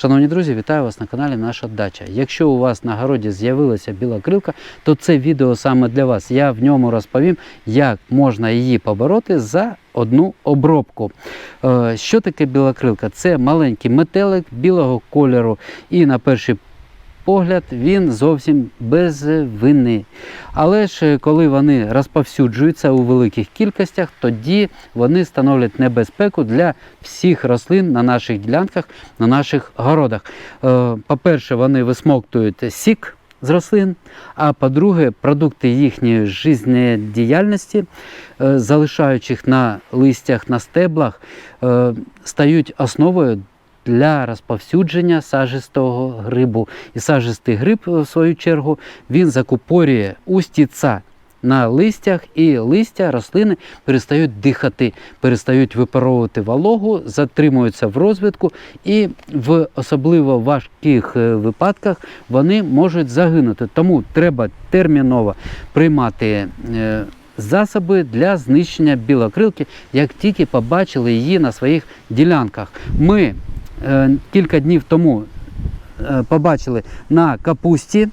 Шановні друзі, вітаю вас на каналі Наша Дача. Якщо у вас на городі з'явилася біла крилка, то це відео саме для вас. Я в ньому розповім, як можна її побороти за одну обробку. Е, Що таке біла крилка? Це маленький метелик білого кольору і на перший погляд він зовсім без вини. Але ж е, коли вони розповсюджуються у великих кількостях, тоді вони становлять небезпеку для всіх рослин на наших ділянках, на наших городах. Е, По-перше, вони висмоктують сік з рослин, а по-друге, продукти їхньої життєдіяльності, е, залишаючи їх на листях, на стеблах, стають основою для розповсюдження сажистого грибу. І сажистий гриб, в свою чергу, він закупорює устіця на листях, і листя рослини перестають дихати, перестають випаровувати вологу, затримуються в розвитку, і в особливо важких е, випадках вони можуть загинути. Тому треба терміново приймати. е, Засоби для знищення білокрилки, як тільки побачили її на своїх ділянках. Ми кілька днів тому е, побачили на капусті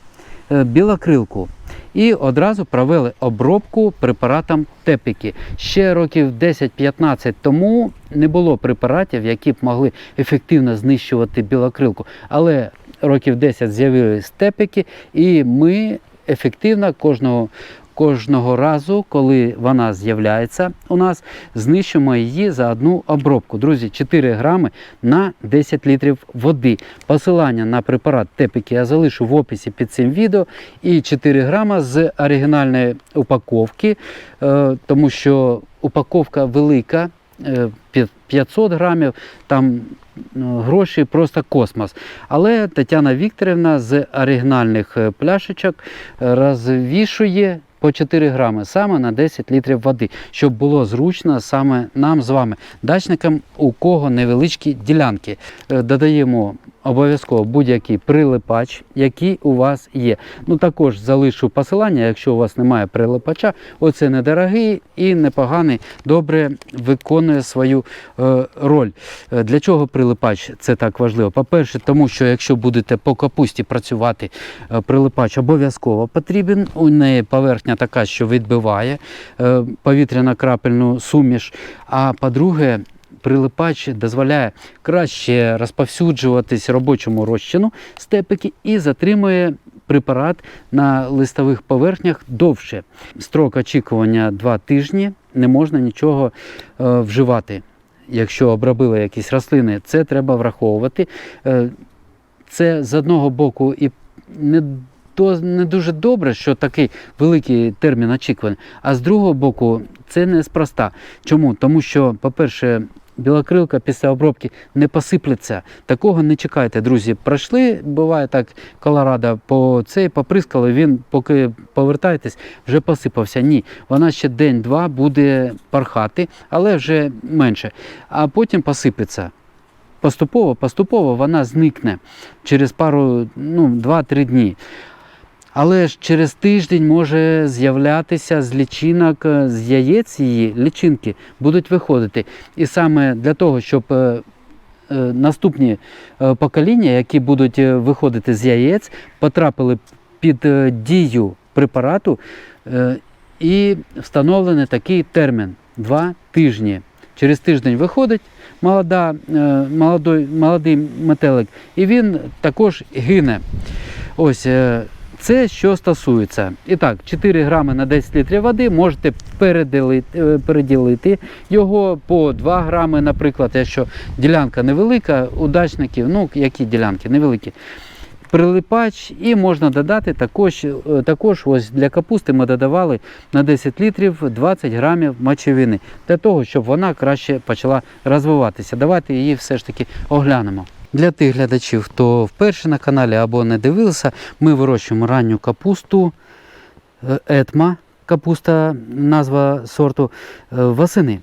е, білокрилку і одразу провели обробку препаратом тепіки. Ще років 10-15 тому не було препаратів, які б могли ефективно знищувати білокрилку. Але років 10 з'явились тепіки, і ми ефективно кожного. Кожного разу, коли вона з'являється у нас, знищуємо її за одну обробку. Друзі, 4 грами на 10 літрів води. Посилання на препарат Тепіки я залишу в описі під цим відео. І 4 грама з оригінальної упаковки, е, тому що упаковка велика. е, 500 грамів, там ну, гроші просто космос. Але Тетяна Вікторівна з оригінальних е, пляшечок е, розвішує по 4 грами саме на 10 літрів води, щоб було зручно саме нам з вами, дачникам, у кого невеличкі ділянки. Е, Додаємо обов'язково будь-який прилипач, який у вас є. Ну також залишу посилання, якщо у вас немає прилипача, оце недорогий і непоганий, добре виконує свою е, роль. Е, Для чого прилипач це так важливо? По-перше, тому що якщо будете по капусті працювати, е, прилипач обов'язково потрібен. У неї поверхня така, що відбиває е, повітряно-крапельну суміш. А по-друге, прилипач дозволяє краще розповсюджуватись робочому розчину степики і затримує препарат на листових поверхнях довше. Строк очікування 2 тижні, не можна нічого е, вживати. Якщо обробили якісь рослини, це треба враховувати. Е, це з одного боку і не, до, не дуже добре, що такий великий термін очікування, а з другого боку, це неспроста. Чому? Тому що, по-перше, білокрилка після обробки не посиплеться. Такого не чекайте, друзі. Пройшли, буває так, Колорадо по цей поприскали, він, поки повертаєтесь, вже посипався. Ні, вона ще день-два буде пархати, але вже менше. А потім посипеться. Поступово, поступово вона зникне через пару, ну, 2-3 дні. Але ж через тиждень може з'являтися з лічинок, е, з яєць її лічинки будуть виходити. І саме для того, щоб е, е, наступні покоління, які будуть виходити з яєць, потрапили під дію препарату, і встановлений такий термін 2 тижні. Через тиждень виходить молода, молодой, молодий метелик, і він також гине. Ось це що стосується. І так, 4 грами на 10 літрів води можете переділити, е, переділити його по 2 грами, наприклад, якщо ділянка невелика, удачників, ну які ділянки невеликі. Прилипач і можна додати також, е, також ось для капусти ми додавали на 10 літрів 20 грамів мочевини для того, щоб вона краще почала розвиватися. Давайте її все ж таки оглянемо. Для тих глядачів, хто вперше на каналі або не дивився, ми вирощуємо ранню капусту е, етма, капуста, назва сорту е, восени.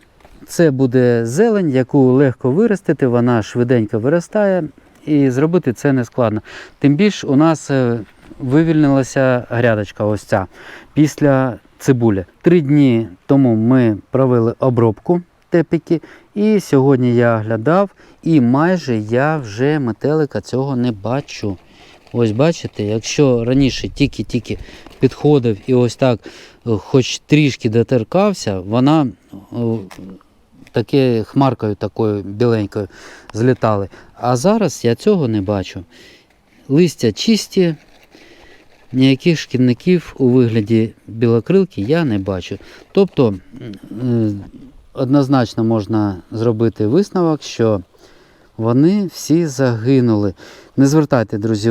Це буде зелень, яку легко виростити, вона швиденько виростає і зробити це не складно. Тим більше у нас е, вивільнилася грядочка ось ця після цибулі. Три дні тому ми провели обробку тепіки. І сьогодні я оглядав, і майже я вже метелика цього не бачу. Ось бачите, якщо раніше тільки-тільки підходив і ось так, е, хоч трішки доторкався, вона е, таке хмаркою такою біленькою злітали. А зараз я цього не бачу. Листя чисті, ніяких шкідників у вигляді білокрилки я не бачу. Тобто е, однозначно можна зробити висновок, що вони всі загинули. Не звертайте, друзі,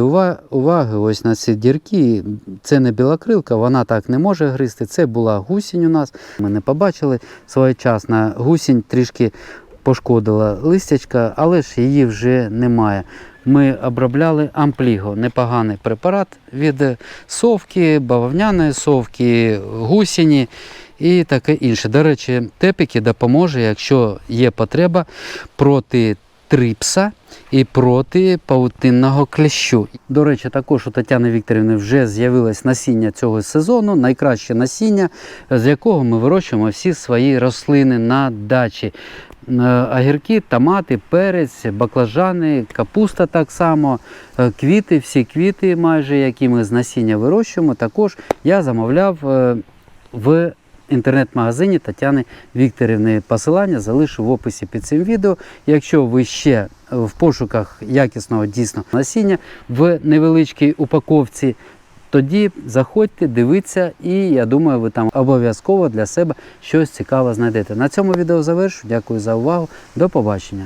уваги ось на ці дірки. Це не білокрилка, вона так не може гризти. Це була гусінь у нас. Ми не побачили своєчасно. Гусінь трішки пошкодила листячка, але ж її вже немає. Ми обробляли ампліго, непоганий препарат від е, совки, бавовняної совки, гусіні і таке інше. До речі, тепіки допоможе, якщо є потреба проти трипса і проти паутинного клещу. До речі, також у Тетяни Вікторівни вже з'явилось насіння цього сезону, найкраще насіння, з якого ми вирощуємо всі свої рослини на дачі. Е, Огірки, томати, перець, баклажани, капуста так само, е, квіти, всі квіти, майже які ми з насіння вирощуємо, також я замовляв е, в інтернет-магазині Тетяни Вікторівни. Посилання залишу в описі під цим відео. Якщо ви ще в пошуках якісного дійсно насіння в невеличкій упаковці, тоді заходьте, дивіться, і я думаю, ви там обов'язково для себе щось цікаве знайдете. На цьому відео завершу. Дякую за увагу. До побачення.